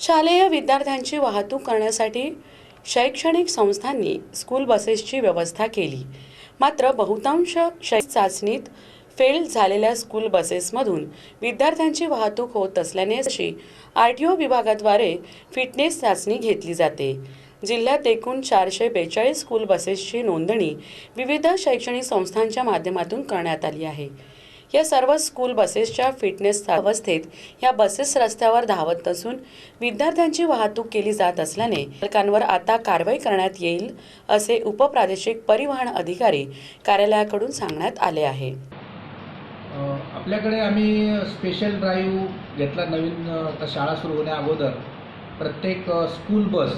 शालेय विद्यार्थ्यांची वाहतूक करण्यासाठी शैक्षणिक संस्थांनी स्कूल बसेसची व्यवस्था केली. मात्र बहुतांश शै चाचणीत फेल झालेल्या स्कूल बसेसमधून विद्यार्थ्यांची वाहतूक होत असल्याने अशी आर टी ओ विभागाद्वारे फिटनेस चाचणी घेतली जाते. जिल्ह्यात एकूण चारशे बेचाळीस स्कूल बसेसची नोंदणी विविध शैक्षणिक संस्थांच्या माध्यमातून करण्यात आली आहे. या सर्व स्कूल बसेसच्या फिटनेस अवस्थेत या बसेस रस्त्यावर धावत नसून विद्यार्थ्यांची वाहतूक केली जात असल्याने चालकांवर आता कारवाई करण्यात येईल असे उपप्रादेशिक परिवहन अधिकारी कार्यालयाकडून सांगण्यात आले आहे. आपल्याकडे आम्ही स्पेशल ड्राईव्ह घेतला नवीन शाळा सुरू होण्या अगोदर. प्रत्येक स्कूल बस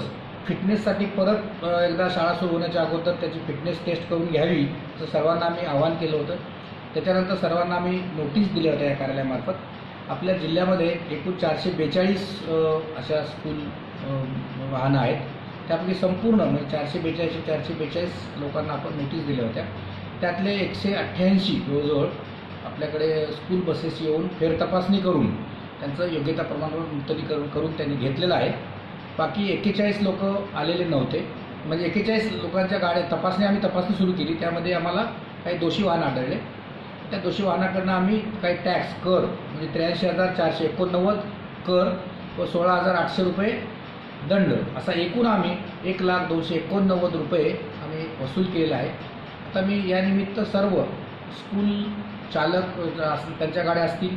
फिटनेससाठी परत एकदा शाळा सुरू होण्याच्या अगोदर त्याची फिटनेस टेस्ट करून घ्यावी असं सर्वांना आम्ही आवाहन केलं होतं. त्याच्यानंतर सर्वांना आम्ही नोटीस दिल्या होत्या या कार्यालयामार्फत. आपल्या जिल्ह्यामध्ये एकूण चारशे बेचाळीस अशा स्कूल वाहनं आहेत. त्यापैकी संपूर्ण म्हणजे चारशे बेचाळीस चारशे बेचाळीस लोकांना आपण नोटीस दिल्या होत्या. त्यातले एकशे अठ्ठ्याऐंशी जवळजवळ आपल्याकडे स्कूल बसेस येऊन फेरतपासणी करून त्यांचं योग्यता प्रमाणावर नूतनीकरण करून त्यांनी घेतलेलं आहे. बाकी एक्केचाळीस लोक आलेले नव्हते. म्हणजे एक्केचाळीस लोकांच्या गाड्या तपासणी आम्ही तपासणी सुरू केली. त्यामध्ये आम्हाला काही दोषी वाहन आढळले. त्या दोषी वाहनाकडनं आम्ही काही टॅक्स कर म्हणजे त्र्याऐंशी हजार चारशे एकोणनव्वद कर व सोळा हजार आठशे रुपये दंड असा एकूण आम्ही एक लाख दोनशे एकोणनव्वद रुपये आम्ही वसूल केलेला आहे. आता मी यानिमित्त सर्व स्कूल चालक असतील त्यांच्या गाड्या असतील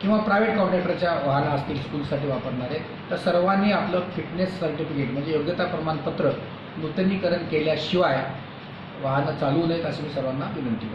किंवा प्रायव्हेट कॉन्ट्रॅक्टरच्या वाहनं असतील स्कूलसाठी वापरणारे तर सर्वांनी आपलं फिटनेस सर्टिफिकेट म्हणजे योग्यता प्रमाणपत्र नूतनीकरण केल्याशिवाय वाहनं चालू नयेत अशी मी सर्वांना विनंती करतो.